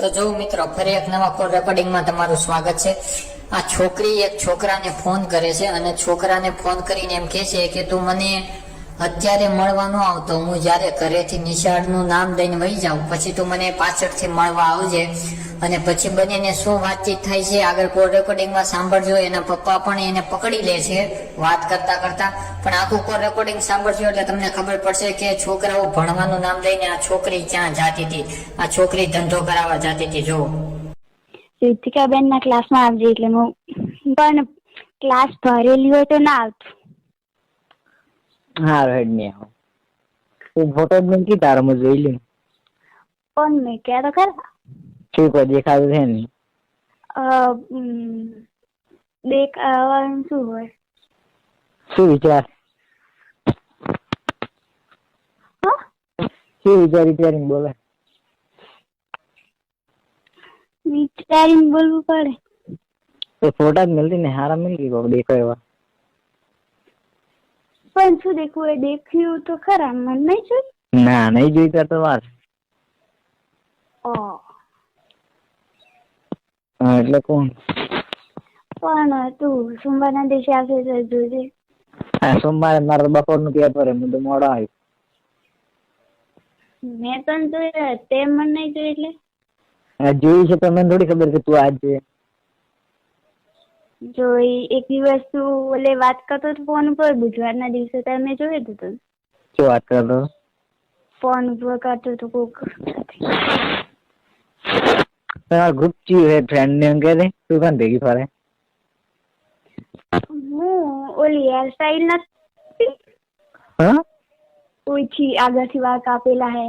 તો જો મિત્રો, ફરી એક નવા કોલ રેકોર્ડિંગમાં તમારું સ્વાગત છે. આ છોકરી એક છોકરાને ફોન કરે છે અને છોકરાને ફોન કરીને એમ કહે છે કે તું મને અત્યારે મળવાનો આવ આવતો. હું જ્યારે ઘરેથી નિશાળનું નામ દઈને વહી જાઉં, પછી તું મને પાછળથી મળવા આવજે. અને પછી બંનેને શું વાતચીત થાય છે, આગળ કોલ રેકોર્ડિંગમાં સાંભળજો. એના પપ્પા પણ એને પકડી લે છે, વાત કરતા કરતા. પણ આખું કોલ રેકોર્ડિંગ સાંભળજો એટલે તમને ખબર પડશે કે છોકરાઓ ભણવાનું નામ દઈને આ છોકરી ક્યાં જાતી હતી. આ છોકરી ધંધો કરાવવા જાતી હતી, જો. રિતિકાબેન ના ક્લાસમાં આવજે એટલે હું પણ ક્લાસ ભરેલી હોય તો ના આવતું. હારું હેડ નહીં આવો તું ફોટો જ મૂકી તારો હું જોઈ લઉં પણ મેં ક્યાં તો ખરા શું કોઈ દેખાતું છે ને અ, ઉમ, દેખાવાનું શું હોય શું વિચાર હા શું વિચાર વિચારીને બોલે વિચારીને બોલવું પડે તો ફોટા જ મળતી ને હારા મળી ગઈ દેખો એવા પણ શું દેખવું એ દેખ્યું તો ખરા મને નહીં છે ના નહીં જોઈ તો વાર. ઓ. હા, એટલે કોણ? પણ તું સોમવારના દિવસે આવશે તો જોજે. હા સોમવારે મારે બપોરનું પેપર હે તો મોડો આવ્યો. મેં પણ જોયું તે મને નહીં જોયું એટલે. જોયું છે તો મને થોડી ખબર કે તું આજ જો ઈ એક દિવસ તું ઓલે વાત કરતો હતો ફોન ઉપર બુધવારના દિવસે તો મેં જોયું હતું તને શું વાત કરતો? ફોન ઉપર કરતો હતો કોક સાથે તમારા ગ્રુપ ચી હે ફ્રેન્ડ ને એમ કે દે તું કાન ભેગી ફરે? હું? ઓલી હેરસ્ટાઈલ નથી? હા? ઓછી આગળથી વાળ કાપેલા હે.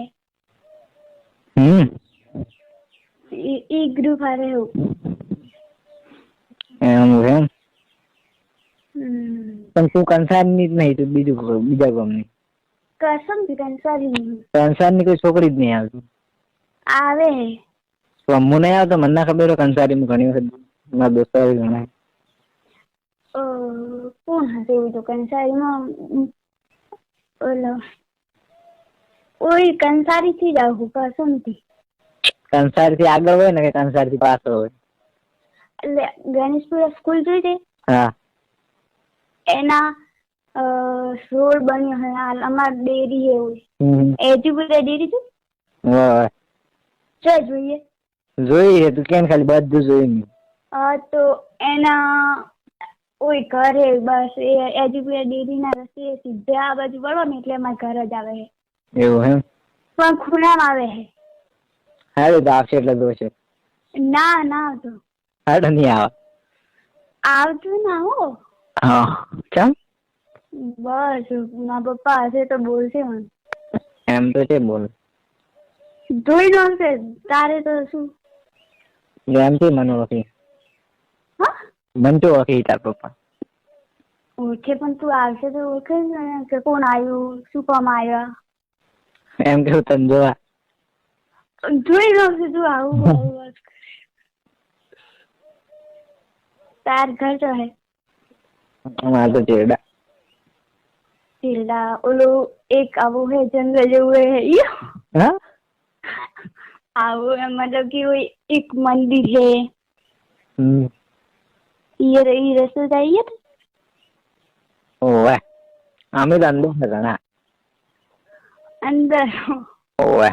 હમ. ઈ- ઈ ગ્રુપ હારે હું. એમ. છે. પણ તું કંસારની જ નહીં તું બીજું બીજા ગમની. કસમથી કંસારી કંસાર કંસારની કોઈ છોકરી જ નહીં આવતી. આવે. તો હું નહીં આવતો? મને ના ખબર હોય કંસારીમાં ઘણી વખત મારા દોસ્તો ઘણા કોણ હશે એવું તો કંસારીમાં? ઓલો. ઓય કંસારી થી જ આવું કસમથી કંસારથી આગળ હોય ને કે કંસારથી પાછળ હોય? ગણેશપુરા સ્કૂલ જોઈ છે હા. એના રોડ બન્યો છે હાલ. અમાર ડેરી હે એવું. એજ્યુકેટેડ ડેરી છે. જો જોઈએ. જોઈ તું કેમ ખાલી બધું જોઈ હા તો એના ઓય ઘર હે બસ એ એજ્યુકેટેડ ડેરી ના રસ્તે સીધે આ બાજુ વળો ને એટલે અમારા ઘર જ આવે હે એવું એમ? પણ ખૂણામાં આવે હે હારું તો આવશે એટલે જોશે. ના ના તો હારું નહીં આવે. આવતું ના હો હા ચમ બસ મારા પપ્પા હશે તો બોલશે મને. એમ તો છે બોલ. જોઈ નશે તારે તો શું? એમ છે મને ઓળખી હા? મન તો ઓળખી તાર પપ્પા. ઓળખે પણ તું આવશે તો ઓળખે ને કે કોણ આવ્યું શું કામ આવ્યા? એમ કેવું તને જોવા. જોઈ નશે તું આવું આવું વાત કરે. તાર ઘર જો હે અમારે તો ચેડા ચેડા ઓલું એક આવું હે જંગલ જેવું હે ઈ. હા? આવું મતલબ કે કોઈ એક મંદિર હે. હમ. ઈ ર- ઈ રસ્તો જઈએ ઓવે. અમે તો અંદર ઘણા. અંદર. ઓવે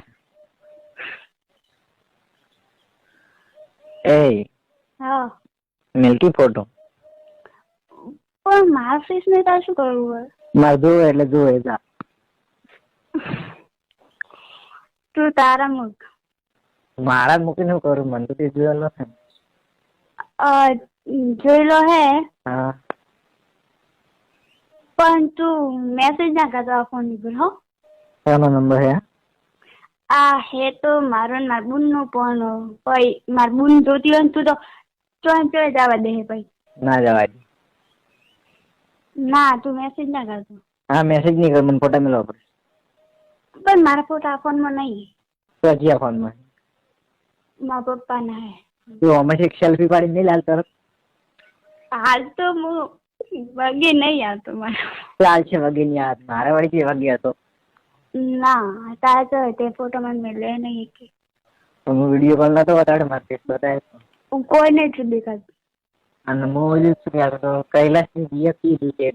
એ હા મિલ્કી ફોટો પણ મારા ફેસ ને તાર શું કરવું હોય? મારે જોવે એટલે જોવે જા. તું તારા મુખ મારા મુખનું કરું મને તો તે જોયેલો છે. અ, જોઈ લો હે? હા. પણ તું મેસેજ ના કરતો ફોન ઉપર હો. કોનો નંબર હે? આ હે તો મારો મારબુન નો પણ માર બુન જોતી હોય તું તો ચોય ચોય જવા દે ભાઈ. ના જવાય. ના તું મેસેજ ના કરતો હા મેસેજ નહીં કર મને ફોટા મેળવવા પડે. પણ મારા ફોટા ફોનમાં નહીં. તો હજી ફોનમાં મારા પપ્પા ના હે. તું હમણાં એક સેલ્ફી પાડી નહીં લાલ તરફ હાલ તો હું વગે નહીં આવતો મારો. લાલ છે વગે નહીં આવતો મારા વળી છે વગે હતો? ના તારે તો તે ફોટો મને મેળવે નહીં કે. હું વીડિયો કોલ નતો બતાડે માર્કેટ બતાવે હું કોઈને જ દેખાતું. અને ઓલું શું તો કૈલાસની બીએ કીધું છે.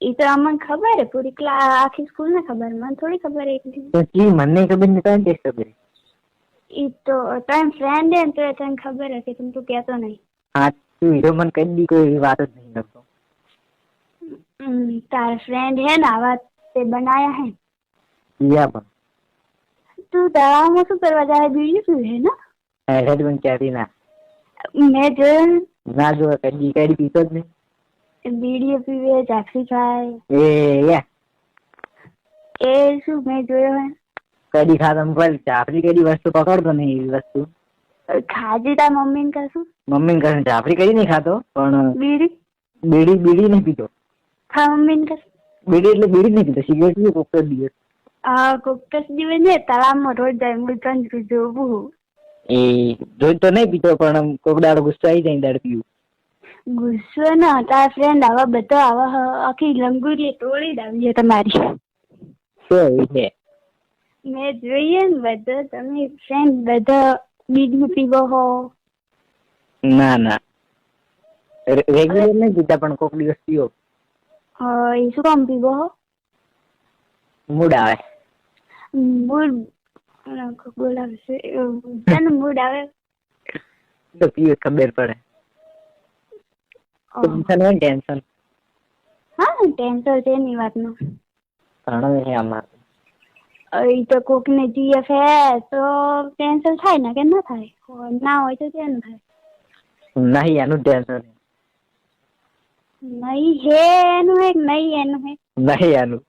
એ તો અમને ખબર હે પૂરી ક્લા આખી સ્કૂલ ને ખબર મને થોડી ખબર હે એકલી તો જી મને ખબર નહીં તને કેસ ખબર ઈ તો તારી ફ્રેન્ડ હે ને તો તને ખબર હે કે તું કહેતો નહીં. હા તું હીરો મને કદી કોઈ વાત જ નહીં કરતો. તારા ફ્રેન્ડ હે ને આવા તે બનાયા હે યા પણ. તું તળાવમાં શું કરવા જાય બીજું પીવે હે ને? હેડ પણ ક્યાંથી મેં જોયું ના. જો કદી કદી પીતો જ નહીં. બીડીઓ પીવે જાફરી ખાય. એ યા. એ શું મેં જોયો હે? કદી ખાતો પર જાફરી કદી વસ્તુ પકડતો નહીં એવી વસ્તુ. ખાજી તાર મમ્મીને કશું? મમ્મી કહે જાફરી કદી નહીં ખાતો પણ બીડી? બીડી બીડી નહીં પીતો. ખા મમ્મીને કશું? બીડી એટલે બીડી નહીં પીતો સિગરેટ પીતો કોક જ દિવસ. આ કોકસ દિવસ ને તળાવમાં રોજ જાય હું તને જોવું. એ જોઈ તો નહીં પીતો પણ કોક દાડો ગુસ્સો આવી જાય દાડ પીવું ગુસ્સો ના તારા ફ્રેન્ડ આવા બધા આવા આખી લંગુરી તોડી દાવીએ છે તમારી. શું છે? મેં જોઈએ ને બધા તમે ફ્રેન્ડ બધા બીજું પીવો હો. ના ના. રેગ્યુલર નહીં પીતા પણ કોક દિવસ પીવો. એ શું કામ પીવો હો? મૂડ આવે. મૂડ બોલાવશે તને મૂડ આવે. તો પીવે ખબર પડે. ટેન્શન હોય ટેન્શન હા ટેન્શન છે ની વાતનું ઘણું છે આમાં. અ, તો કોક જીએફ હે તો ટેન્શન થાય ને કે ના થાય? ના હોય તો કેમ થાય? નહીં એનું ટેન્શન નહીં હે એનું હે નહીં એનું હે? નહીં એનું.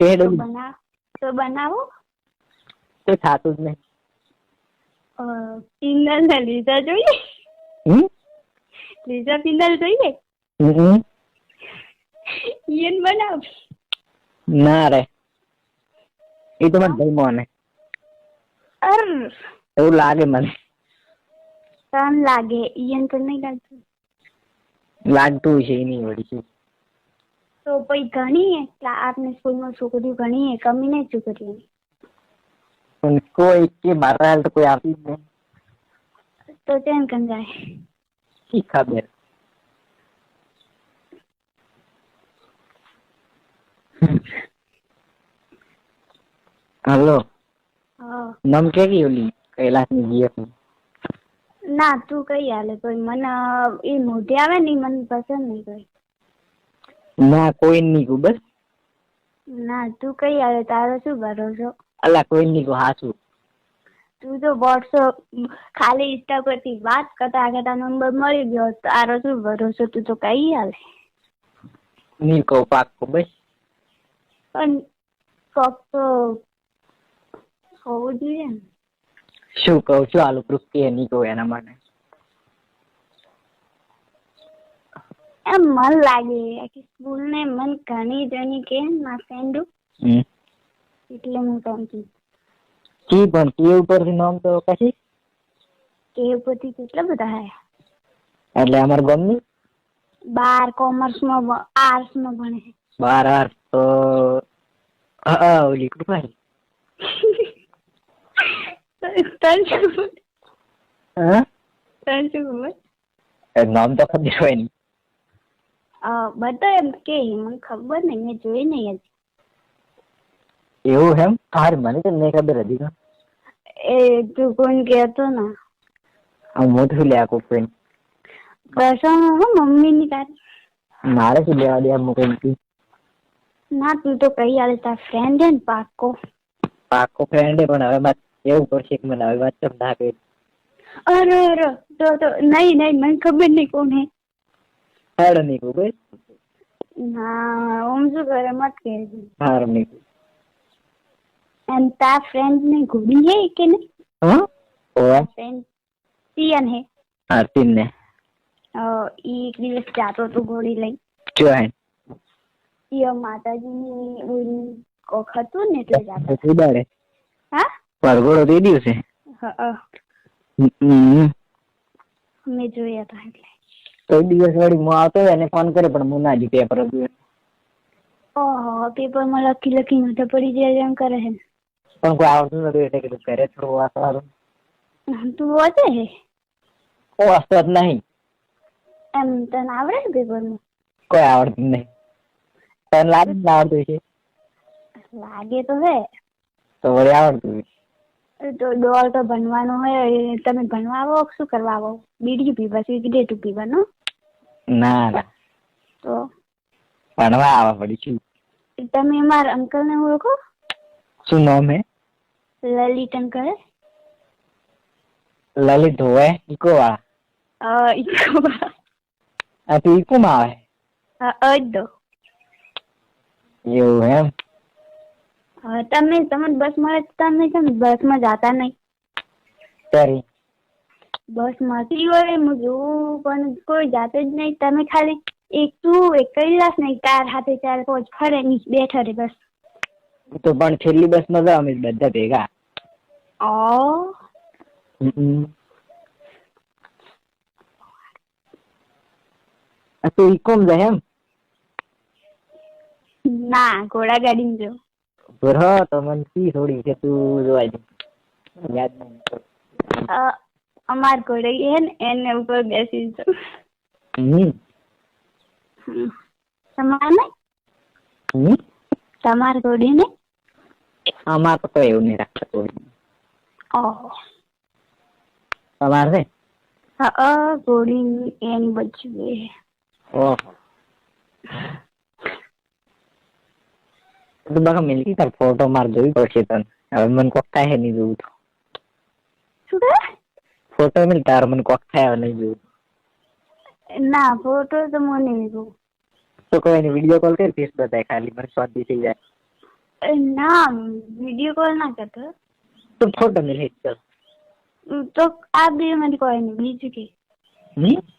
તે તો બનાવ તો બનાવો? તો થાતું જ નહીં. પિંદલ ને લીઝા જોઈએ? લીઝા પિંદલ જોઈએ? ઈયન બનાવ? ના રે. એ તો મને ભાઈ મોને અર. એવું લાગે મને. તન લાગે. ઈયન તો નહીં લાગતું. લાગતું છે એની નહીં વળી તો પછી ઘણી ક્લા- આપની સ્કૂલમાં છોકરીઓ ઘણી એ કમી નહીં છોકરીઓ કોઈ કે મારા હાલ તો કોઈ આપી જ નહીં. તો તેમ કન જાય શી ખબર. હલો. હા. નામ કે કી ઓલી કૈલાસની જીએફ ના તું કઈ હાલે? કોઈ મને એ મોઢે આવે ને મને પસંદ નહીં કોઈ. ના કોઈ નહીં કહું બસ. ના તું કઈ હાલે તારો શું ભરોસો? અલા કોઈ નહીં કહું હાસું તું તો વોટ્સઅપ ખાલી ઇન્સ્ટા પરથી વાત કરતા કરતા નંબર મળી ગયો તારો શું ભરોસો? તું તો કઈ આવે. નહીં કહું પાક્કું બસ. પણ કોક તો હોવું જોઈએ ને. શું કહું છું આલુ પ્રૂફ કે નહીં કહું એના માટે? એમ મન લાગે આખી સ્કૂલ ને મન ઘણી જણી કે ના ફ્રેન્ડો એટલે હું તમ કીધું કી પણ કે ઉપરથી નામ તો કશી કે પછી કેટલા બધા હે? એટલે અમાર ગમની? બાર કોમર્સમાં આર્ટ્સમાં ભણે છે. બાર આર્ટ તો હા ઓલી કૃપાલી. તને શું? હા? તન શું નામ તો ખબર હોય નહીં બધા એમ કે મને ખબર નહીં મેં જોઈ નહીં હજી. એવું એમ? હાર મને તો નહીં ખબર હતી એ તું કોણ કહેતો ને. આમ મોટું લે આખું કોઈ કસમ હો મમ્મીની તારી. મારે શું લેવા દે અમુક એમથી ના તું તો કઈ હાલે તાર ફ્રેન્ડ હે ને પાક્કો. પાકો ફ્રેન્ડ પણ હવે વાત એવું પડશે કે મને હવે વાત તમ ના કહી અરે અરે તો તો નહીં નહીં મને ખબર નહીં કોણ હે. હાડ નહીં કહું બસ ના ઓમ શું કરે મત કહેજે હાર નહીં એમ તાર ફ્રેન્ડની ઘોડી હે કે નહીં? હા? ઓવા ફ્રેન્ડ પિયન હે. આરતીન ને અ, ઈ એક દિવસ જાતો તો ઘોડી લઈ. જો હે કોક હતું ને એટલે જાતો ઉડાડે. હા? પરગોળો દઈ દિવસે. હા મેં જોયા હતા એટલે. કોઈ દિવસ વળી હું આવતો હોય અને ફોન કરે પણ હું ના જ પેપર હતું ઓહો પેપરમાં લખી લખી તો પડી જાય એમ કરે છે પણ કોઈ આવડતું નતું એટલે કીધું ઘરે થોડું વાંચવાનું. તું વાંચે છે? કોઈ વાંચતો જ નહીં. એમ તને આવડે છે પેપરમાં કોઈ આવડતું નહીં. તને લાગે આવડતું છે લાગે તો હે તો વળી આવડતું હોય. તો ડોલ તો ભણવાનું હોય તમે ભણવા આવો કે શું કરવા આવો બીડી પીવા સિગરેટ પીવાનો? ના ના. તો? ભણવા આવા પડી છું. તમે મારા અંકલ ને ઓળખો? શું નામ હે? લલિત અંકલ. લલિત હોય ઇકો વાળા ઇકો આ તો ઇકો માં આવે અડધો એવું એમ? તમે તમને બસ મળે તમે કેમ બસમાં જાતા નહીં. સોરી બસ મળતી હોય હું જોઉં પણ કોઈ જાતે જ નહીં. તમે ખાલી એક તું એક કૈલાસ નહીં કાર હાથે ચાર પાંચ ફરે નહીં બેઠા રે બસ. તો પણ છેલ્લી બસમાં જાવ અમે બધા ભેગા. ઓ. તું ઇકોમ તો જાય એમ? ના ઘોડા ગાડીમાં જો બરો તો મને કી થોડી કે તું જોવા દે. યાદ નહીં. અમાર ઘોડે હે ને એને ઉપર બેસી જાઉં હમ. હમ. તમારે હમ? ઘોડી ને અમાર તો એવું નહીં રાખતા કોઈ. ઓહ. તમારે છે? હા ઘોડી એની બચવે ઓહો. તો બકા મિલકી તાર ફોટો માર જોઈ પડશે તને હવે મને કોક થાય નહીં જોવું તો શું ફોટો મિલ તાર મને કોક થાય નહીં જોવું ના ફોટો તો મને નહીં જોવું તો કોઈ નહીં વીડિયો કોલ કરી ફેસ બતાય ખાલી મને સ્વાદ થઈ જાય ના વીડિયો કોલ ના કરતો તો ફોટો મિલ હિટ કર તો આ બે મને કોઈ નહીં બીજું કે હમ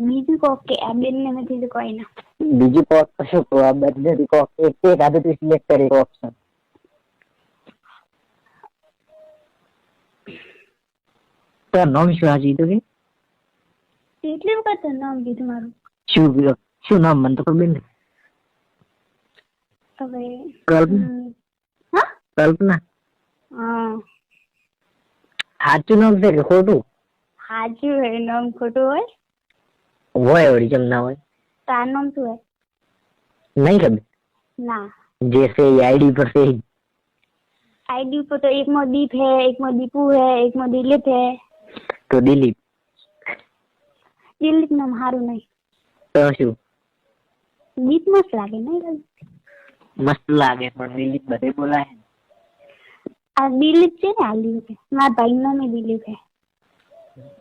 બીજું કોક કે આ બેન ને નથી કોઈ ના. બીજું કોક કશું કો આ બધી કોક એક એક આદત સિલેક્ટ કરી ઓપ્શન તો નામ શું આજે તો કે? કેટલી વખત નામ કીધું મારું. શું? શું નામ મન તો બેન હવે કલ્પના. હા? કલ્પના. હા. સાચું નામ છે કે ખોટું? સાચું નામ ખોટું હોય. હોય વળી કેમ ના હોય તાર નામ શું હોય નહીં ખબર ના જે છે એ આઈડી પર છે ઈ. આઈડી પર તો એકમાં દીપ है એકમાં દીપુ है એકમાં દિલીપ है તો દિલીપ દિલીપ નામ સારું નહીં તો શું દીપ મસ્ત લાગે નહીં મસ્ત લાગે પણ દિલીપ બધે બોલાય આ દિલીપ છે ને આ દિલીપ છે મારા ભાઈ નામ એ દિલીપ है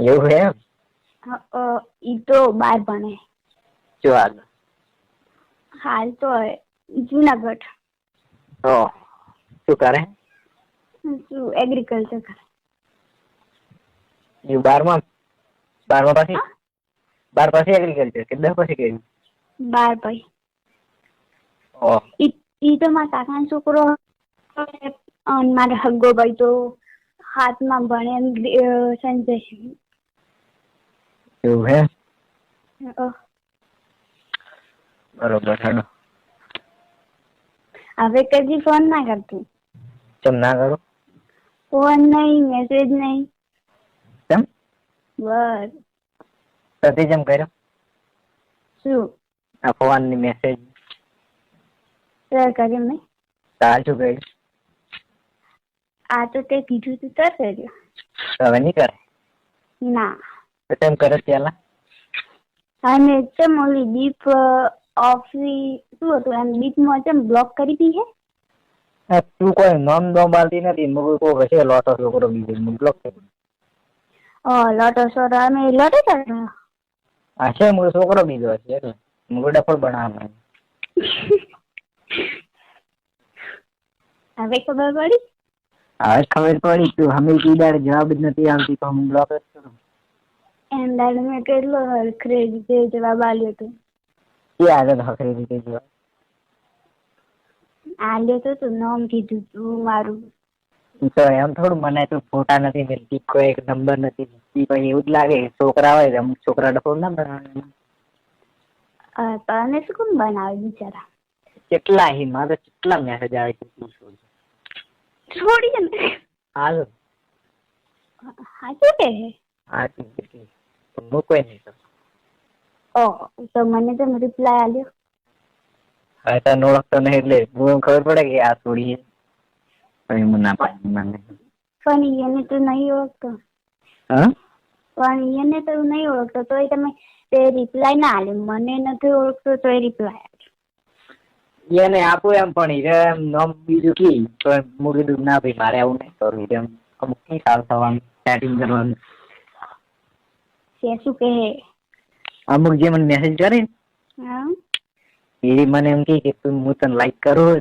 એવું હે એમ હા, અ, ઈ તો બાર ભણે. જો હાલ. હાલ તો જુનાગઢ. ઓ શું કરે? શું એગ્રીકલ્ચર કરે. એ બારમાં બારમાં પછી? બાર પછી એગ્રીકલ્ચર કે દસ પછી કર્યું? બાર ભાઈ ઓહ ઈ તો મારા કાકાનો છોકરો મારો હગ્ગો ભાઈ તો હાથમાં ભણે સંજય એવું હે? બરોબર હેડો હવે કદી ફોન ના કરતું? કેમ ના કરો? ફોન નહીં મેસેજ નહીં. કેમ? બસ. તો જેમ કર્યો? શું? આ ફોનની મેસેજ. સર કર્યું નહીં તાર શું કર્યું? આ તો તે કીધું તું તર કર્યો. હવે નહીં કરે? ના. તેમ કરે પેલા અને ચમ ઓલી દીપ ઓફી શું હતું એમ દીપમાં ચમ બ્લોક કરી દી હે? તું કોઈ નામ દો બાલતી નથી મુકુ કો હશે લોટો છોકરો બીજો હું બ્લોક કરી ઓ લોટો સોર અમે લોટો ચડ્યો આ છે મુકુ છોકરો બીજો હશે એટલે મુકુ ડફળ બનાવવાનો હવે ખબર પડી? હવે ખબર પડી તું હમે કીધા જવાબ જ નથી આવતી તો હું બ્લોક જ કરું એમ દાડે મેં કેટલો હરખરે રીતે જવાબ આલ્યો તો. એ આગળ હકરી રીતે જવાબ આલ્યો તો તું નામ કીધું તું મારું. તો એમ થોડું મને તો ફોટા નથી મળતી કોઈ એક નંબર નથી મળતી કોઈ એવું જ લાગે છોકરા હોય તો અમુક છોકરા ડફો ના બનાવે. તને શું કોણ બનાવે બિચારા? કેટલા હી મારે કેટલા મેસેજ આવે છે તું છોડ. છોડીએ ને હાલો. સાચું કે હે હા તું પણ નહીં તો ઓ તો મને તો રિપ્લાય આલ્યો. હવે તને ઓળખતો નહીં એટલે હું ખબર પડે કે આ છોડી પછી મને ના પાડી મને પણ એને તો નહીં ઓળખતો. હા? પણ એને તો નહીં ઓળખતો તોય તમે તે રિપ્લાય ના આલ્યો. મને નથી ઓળખતો તોય રિપ્લાય આલ્યો. એને આપું એમ પણ હીરે એમ નામ બીજું કી તો એમ હું ના ભાઈ મારે આવું નહીં કરવું. એમ અમુક નહીં સારું થવાનું સેટિંગ કરવાનું. છે શું કે અમુક જે મને મેસેજ કરે ને હા. એ મને એમ કે તું હું તને લાઈક કરું